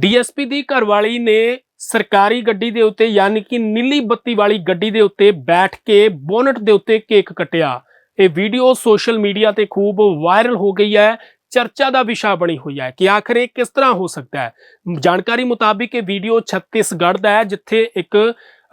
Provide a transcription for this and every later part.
DSP ਦੀ ਘਰਵਾਲੀ ਨੇ ਸਰਕਾਰੀ ਗੱਡੀ ਦੇ ਉੱਤੇ ਯਾਨੀ ਕਿ ਨੀਲੀ ਬੱਤੀ ਵਾਲੀ ਗੱਡੀ ਦੇ ਉੱਤੇ ਬੈਠ ਕੇ ਬੋਨਟ ਦੇ ਉੱਤੇ ਕੇਕ ਕੱਟਿਆ। ਇਹ ਵੀਡੀਓ ਸੋਸ਼ਲ ਮੀਡੀਆ ਤੇ ਖੂਬ ਵਾਇਰਲ ਹੋ ਗਈ ਹੈ। ਚਰਚਾ ਦਾ ਵਿਸ਼ਾ ਬਣੀ ਹੋਈ ਹੈ ਕਿ ਆਖਰ ਇਹ ਕਿਸ ਤਰ੍ਹਾਂ ਹੋ ਸਕਦਾ ਹੈ। ਜਾਣਕਾਰੀ ਮੁਤਾਬਿਕ ਇਹ ਵੀਡੀਓ ਛੱਤੀਸਗੜ੍ਹ ਦਾ ਹੈ, ਜਿੱਥੇ ਇੱਕ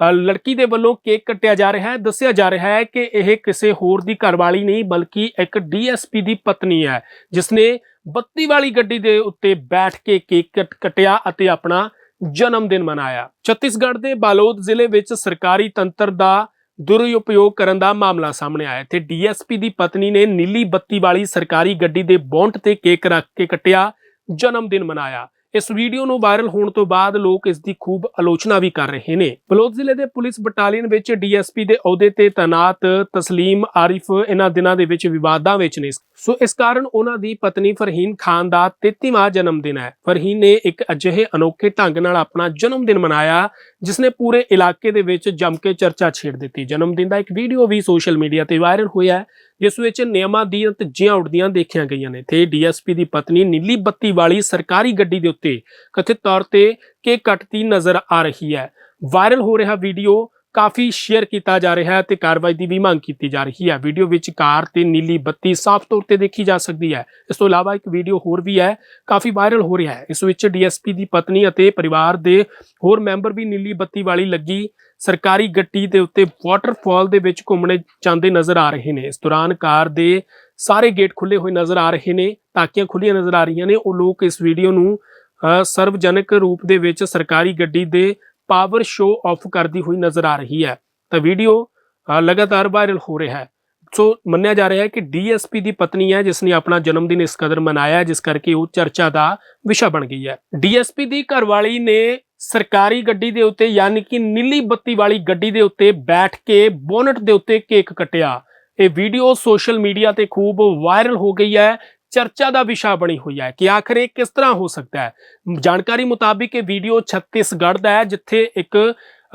ਲੜਕੀ ਦੇ ਵੱਲੋਂ ਕੇਕ ਕੱਟਿਆ ਜਾ ਰਿਹਾ ਹੈ। ਦੱਸਿਆ ਜਾ ਰਿਹਾ ਹੈ ਕਿ ਇਹ ਕਿਸੇ ਹੋਰ ਦੀ ਘਰਵਾਲੀ ਨਹੀਂ, ਬਲਕਿ ਇੱਕ ਡੀਐਸਪੀ ਦੀ ਪਤਨੀ ਹੈ, ਜਿਸਨੇ ਬੱਤੀ ਵਾਲੀ ਗੱਡੀ ਦੇ ਉੱਤੇ ਬੈਠ ਕੇ ਕੇਕ ਕੱਟ- ਕੱਟਿਆ ਅਤੇ ਆਪਣਾ ਜਨਮ ਦਿਨ ਮਨਾਇਆ। ਛੱਤੀਸਗੜ੍ਹ ਦੇ ਬਾਲੋਦ ਜ਼ਿਲ੍ਹੇ ਵਿੱਚ ਸਰਕਾਰੀ ਤੰਤਰ ਦਾ ਦੁਰਉਪਯੋਗ ਕਰਨ ਦਾ ਮਾਮਲਾ ਸਾਹਮਣੇ ਆਇਆ ਤੇ ਡੀਐਸਪੀ ਦੀ ਪਤਨੀ ਨੇ ਨੀਲੀ ਬੱਤੀ ਵਾਲੀ ਸਰਕਾਰੀ ਗੱਡੀ ਦੇ ਬੌਂਟ ਤੇ ਕੇਕ ਰੱਖ ਕੇ ਕੱਟਿਆ, ਜਨਮ ਦਿਨ ਮਨਾਇਆ। ਇਸ ਵੀਡੀਓ ਨੂੰ ਵਾਇਰਲ ਹੋਣ ਤੋਂ ਬਾਅਦ ਲੋਕ ਇਸ ਦੀ ਖੂਬ ਆਲੋਚਨਾ ਵੀ ਕਰ ਰਹੇ ਨੇ। ਬਲੋਚ ਜ਼ਿਲ੍ਹੇ ਦੇ ਪੁਲਿਸ ਬਟਾਲੀਅਨ ਵਿੱਚ ਡੀਐਸਪੀ ਦੇ ਅਹੁਦੇ ਤੇ ਤਾਇਨਾਤ ਤਸਲੀਮ ਆਰਿਫ ਇਹਨਾਂ ਦਿਨਾਂ ਦੇ ਵਿੱਚ ਵਿਵਾਦਾਂ ਵਿੱਚ ਨੇ। ਸੋ ਇਸ ਕਾਰਨ ਉਹਨਾਂ ਦੀ ਪਤਨੀ ਫਰਹੀਨ ਖਾਨ ਦਾ 33ਵਾਂ ਜਨਮ ਦਿਨ ਹੈ। ਫਰਹੀਨ ਨੇ ਇੱਕ ਅਜਿਹੇ ਅਨੋਖੇ ਢੰਗ ਨਾਲ ਆਪਣਾ ਜਨਮ ਦਿਨ ਮਨਾਇਆ ਜਿਸ ਨੇ ਪੂਰੇ ਇਲਾਕੇ ਦੇ ਵਿੱਚ ਜੰਮ ਕੇ ਚਰਚਾ ਛੇੜ ਦਿੱਤੀ। ਜਨਮ ਦਿਨ ਦਾ ਇੱਕ ਵੀਡੀਓ ਵੀ ਸੋਸ਼ਲ ਮੀਡੀਆ ਤੇ ਵਾਇਰਲ ਹੋਇਆ ਜਿਸ ਵਿੱਚ ਨਿਯਮਾਂ ਦੀਆਂ ਧੱਜੀਆਂ ਉੱਡਦੀਆਂ ਦੇਖੀਆਂ ਗਈਆਂ ਨੇ। ਤੇ ਡੀਐਸਪੀ ਦੀ ਪਤਨੀ ਨੀਲੀ ਬੱਤੀ ਵਾਲੀ ਸਰਕਾਰੀ ਗੱਡੀ ਦੇ ਉੱਤੇ ਕਥਿਤ ਤੌਰ ਤੇ ਕੇਕ ਕੱਟਦੀ ਨਜ਼ਰ ਆ ਰਹੀ ਹੈ। ਵਾਇਰਲ ਹੋ ਰਿਹਾ ਵੀਡੀਓ ਕਾਫੀ ਸ਼ੇਅਰ ਕੀਤਾ ਜਾ ਰਿਹਾ ਹੈ ਤੇ ਕਾਰਵਾਈ ਦੀ ਵੀ ਮੰਗ ਕੀਤੀ ਜਾ ਰਹੀ ਹੈ। ਵੀਡੀਓ ਵਿੱਚ ਕਾਰ ਤੇ ਨੀਲੀ ਬੱਤੀ ਸਾਫ਼ ਤੌਰ ਤੇ ਦੇਖੀ ਜਾ ਸਕਦੀ ਹੈ। ਇਸ ਤੋਂ ਇਲਾਵਾ ਇੱਕ ਵੀਡੀਓ ਹੋਰ ਵੀ ਹੈ ਕਾਫੀ ਵਾਇਰਲ ਹੋ ਰਿਹਾ ਹੈ। ਇਸ ਵਿੱਚ ਡੀਐਸਪੀ ਦੀ ਪਤਨੀ ਅਤੇ ਪਰਿਵਾਰ ਦੇ ਹੋਰ ਮੈਂਬਰ ਵੀ ਨੀਲੀ ਬੱਤੀ ਵਾਲੀ ਲੱਗੀ। ਸਰਕਾਰੀ ਗੱਡੀ ਦੇ ਉੱਤੇ ਵਾਟਰਫਾਲ ਦੇ ਵਿੱਚ ਘੁੰਮਣੇ ਜਾਂਦੇ ਨਜ਼ਰ ਆ ਰਹੇ ਨੇ। ਇਸ ਦੌਰਾਨ ਕਾਰ ਦੇ ਸਾਰੇ ਗੇਟ ਖੁੱਲੇ ਹੋਏ ਨਜ਼ਰ ਆ ਰਹੇ ਨੇ। ਤਾਕੀਆਂ ਖੁੱਲੀਆਂ ਨਜ਼ਰ ਆ ਰਹੀਆਂ ਨੇ। ਉਹ ਲੋਕ ਇਸ ਵੀਡੀਓ ਨੂੰ ਅ, ਸਰਵਜਨਕ ਰੂਪ ਦੇ ਵਿੱਚ ਸਰਕਾਰੀ ਗੱਡੀ ਦੇ ਪਾਵਰ ਸ਼ੋ ਆਫ ਕਰਦੀ ਹੋਈ ਨਜ਼ਰ ਆ ਰਹੀ ਹੈ। ਤਾਂ ਵੀਡੀਓ ਲਗਾਤਾਰ ਵਾਇਰਲ ਹੋ ਰਿਹਾ ਹੈ। ਸੋ ਮੰਨਿਆ ਜਾ ਰਿਹਾ ਹੈ ਕਿ ਡੀਐਸਪੀ ਦੀ ਪਤਨੀ ਹੈ, ਜਿਸ ਨੇ ਆਪਣਾ ਜਨਮ ਦਿਨ ਇਸ ਕਦਰ ਮਨਾਇਆ, ਜਿਸ ਕਰਕੇ ਉਹ ਚਰਚਾ ਦਾ ਵਿਸ਼ਾ ਬਣ ਗਈ ਹੈ। ਡੀਐਸਪੀ ਦੀ ਘਰਵਾਲੀ ਨੇ ਸਰਕਾਰੀ ਗੱਡੀ ਦੇ ਉੱਤੇ ਯਾਨੀ ਕਿ ਨੀਲੀ ਬੱਤੀ ਵਾਲੀ ਗੱਡੀ ਦੇ ਉੱਤੇ ਬੈਠ ਕੇ ਬੋਨਟ ਦੇ ਉੱਤੇ ਕੇਕ ਕੱਟਿਆ। ਇਹ ਵੀਡੀਓ ਸੋਸ਼ਲ ਮੀਡੀਆ ਤੇ ਖੂਬ ਵਾਇਰਲ ਹੋ ਗਈ ਹੈ। ਚਰਚਾ ਦਾ ਵਿਸ਼ਾ ਬਣੀ ਹੋਈ ਹੈ ਕਿ ਆਖਰ ਇਹ ਕਿਸ ਤਰ੍ਹਾਂ ਹੋ ਸਕਦਾ ਹੈ? ਜਾਣਕਾਰੀ ਮੁਤਾਬਿਕ ਇਹ ਵੀਡੀਓ ਛੱਤੀਸਗੜ੍ਹ ਦਾ ਹੈ, ਜਿੱਥੇ ਇੱਕ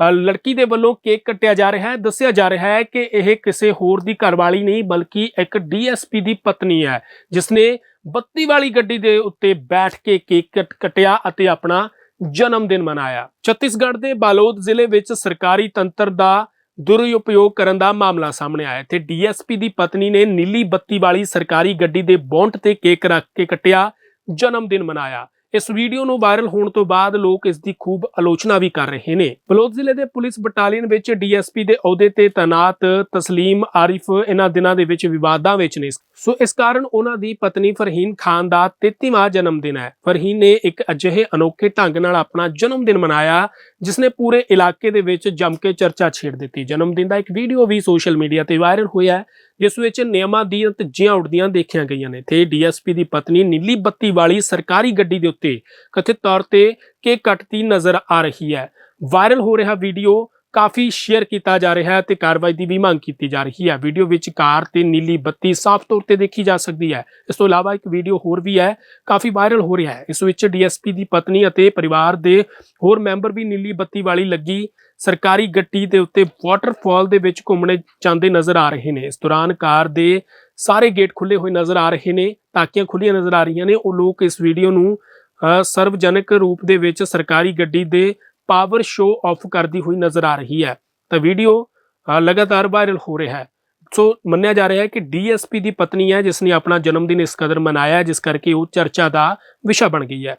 ਲੜਕੀ ਦੇ ਵੱਲੋਂ ਕੇਕ ਕੱਟਿਆ ਜਾ ਰਿਹਾ ਹੈ। ਦੱਸਿਆ ਜਾ ਰਿਹਾ ਹੈ ਕਿ ਇਹ ਕਿਸੇ ਹੋਰ ਦੀ ਘਰਵਾਲੀ ਨਹੀਂ, ਬਲਕਿ ਇੱਕ ਡੀਐਸਪੀ ਦੀ ਪਤਨੀ ਹੈ, ਜਿਸਨੇ ਬੱਤੀ ਵਾਲੀ ਗੱਡੀ ਦੇ ਉੱਤੇ ਬੈਠ ਕੇ ਕੇਕ ਕੱਟ- ਕੱਟਿਆ ਅਤੇ ਆਪਣਾ ਜਨਮ ਦਿਨ ਮਨਾਇਆ। ਛੱਤੀਸਗੜ੍ਹ ਦੇ ਬਾਲੋਦ ਜ਼ਿਲ੍ਹੇ ਵਿੱਚ ਸਰਕਾਰੀ ਤੰਤਰ ਦਾ ਦੁਰਉਪਯੋਗ ਕਰਨ ਦਾ ਮਾਮਲਾ ਸਾਹਮਣੇ ਆਇਆ। ਤੇ ਡੀਐਸਪੀ ਦੀ ਪਤਨੀ ਨੇ ਨੀਲੀ ਬੱਤੀ ਵਾਲੀ ਸਰਕਾਰੀ ਗੱਡੀ ਦੇ ਬੌਂਟ ਤੇ ਕੇਕ ਰੱਖ ਕੇ ਕੱਟਿਆ ਜਨਮ ਦਿਨ ਮਨਾਇਆ। ਇਸ ਵੀਡੀਓ ਨੂੰ ਵਾਇਰਲ ਹੋਣ ਤੋਂ ਬਾਅਦ ਲੋਕ ਇਸ ਦੀ ਖੂਬ ਆਲੋਚਨਾ ਵੀ ਕਰ ਰਹੇ ਨੇ। ਬਲੋਚ ਜ਼ਿਲ੍ਹੇ ਦੇ ਪੁਲਿਸ ਬਟਾਲੀਅਨ ਵਿੱਚ ਡੀਐਸਪੀ ਦੇ ਅਹੁਦੇ ਤੇ ਤਾਇਨਾਤ ਤਸਲੀਮ ਆਰਿਫ ਇਹਨਾਂ ਦਿਨਾਂ ਦੇ ਵਿੱਚ ਵਿਵਾਦਾਂ ਵਿੱਚ ਨੇ। ਸੋ ਇਸ ਕਾਰਨ ਉਹਨਾਂ ਦੀ ਪਤਨੀ ਫਰਹੀਨ ਖਾਨ ਦਾ 33ਵਾਂ ਜਨਮ ਦਿਨ ਹੈ। ਫਰਹੀਨ ਨੇ ਇੱਕ ਅਜਿਹੇ ਅਨੋਖੇ ਢੰਗ ਨਾਲ ਆਪਣਾ ਜਨਮ ਦਿਨ ਮਨਾਇਆ, ਜਿਸ ਨੇ ਪੂਰੇ ਇਲਾਕੇ ਦੇ ਵਿੱਚ ਜੰਮ ਕੇ ਚਰਚਾ ਛੇੜ ਦਿੱਤੀ। ਜਨਮ ਦਿਨ ਦਾ ਇੱਕ ਵੀਡੀਓ ਵੀ ਸੋਸ਼ਲ ਮੀਡੀਆ ਤੇ ਵਾਇਰਲ ਹੋਇਆ ਹੈ। ਜਿਸ ਵਿੱਚ ਨਿਯਮਾਂ ਦੀਆਂ ਧੱਜੀਆਂ ਉੱਡਦੀਆਂ ਦੇਖੀਆਂ ਗਈਆਂ ਨੇ। ਤੇ ਡੀਐਸਪੀ ਦੀ ਪਤਨੀ ਨੀਲੀ ਬੱਤੀ ਵਾਲੀ ਸਰਕਾਰੀ ਗੱਡੀ ਦੇ ਉੱਤੇ ਕਥਿਤ ਤੌਰ ਤੇ ਕੇ ਕੱਟਦੀ ਨਜ਼ਰ ਆ ਰਹੀ ਹੈ। ਵਾਇਰਲ ਹੋ ਰਿਹਾ ਵੀਡੀਓ ਕਾਫੀ ਸ਼ੇਅਰ ਕੀਤਾ ਜਾ ਰਿਹਾ ਹੈ ਤੇ ਕਾਰਵਾਈ ਦੀ ਵੀ ਮੰਗ ਕੀਤੀ ਜਾ ਰਹੀ ਹੈ। ਵੀਡੀਓ ਵਿੱਚ ਕਾਰ ਤੇ ਨੀਲੀ ਬੱਤੀ ਸਾਫ਼ ਤੌਰ ਤੇ ਦੇਖੀ ਜਾ ਸਕਦੀ ਹੈ। ਇਸ ਤੋਂ ਇਲਾਵਾ ਇੱਕ ਵੀਡੀਓ ਹੋਰ ਵੀ ਹੈ ਕਾਫੀ ਵਾਇਰਲ ਹੋ ਰਿਹਾ ਹੈ। ਇਸ ਵਿੱਚ ਡੀਐਸਪੀ ਦੀ ਪਤਨੀ ਅਤੇ ਪਰਿਵਾਰ ਦੇ ਹੋਰ ਮੈਂਬਰ ਵੀ ਨੀਲੀ ਬੱਤੀ ਵਾਲੀ ਲੱਗੀ। ਸਰਕਾਰੀ ਗੱਡੀ ਦੇ ਉੱਤੇ ਵਾਟਰਫਾਲ ਦੇ ਵਿੱਚ ਘੁੰਮਣੇ ਜਾਂਦੇ ਨਜ਼ਰ ਆ ਰਹੇ ਨੇ। ਇਸ ਦੌਰਾਨ ਕਾਰ ਦੇ ਸਾਰੇ ਗੇਟ ਖੁੱਲੇ ਹੋਏ ਨਜ਼ਰ ਆ ਰਹੇ ਨੇ। ਤਾਕੀਆਂ ਖੁੱਲੀਆਂ ਨਜ਼ਰ ਆ ਰਹੀਆਂ ਨੇ। ਉਹ ਲੋਕ ਇਸ ਵੀਡੀਓ ਨੂੰ ਅ, ਸਰਵਜਨਕ ਰੂਪ ਦੇ ਵਿੱਚ ਸਰਕਾਰੀ ਗੱਡੀ ਦੇ ਪਾਵਰ ਸ਼ੋ ਆਫ ਕਰਦੀ ਹੋਈ ਨਜ਼ਰ ਆ ਰਹੀ ਹੈ। ਤਾਂ ਵੀਡੀਓ ਅ, ਲਗਾਤਾਰ ਵਾਇਰਲ ਹੋ ਰਿਹਾ ਹੈ। ਸੋ ਮੰਨਿਆ ਜਾ ਰਿਹਾ ਹੈ ਕਿ ਡੀਐਸਪੀ ਦੀ ਪਤਨੀ ਹੈ ਜਿਸ ਨੇ ਆਪਣਾ ਜਨਮ ਦਿਨ ਇਸ ਕਦਰ ਮਨਾਇਆ ਜਿਸ ਕਰਕੇ ਉਹ ਚਰਚਾ ਦਾ ਵਿਸ਼ਾ ਬਣ ਗਈ ਹੈ।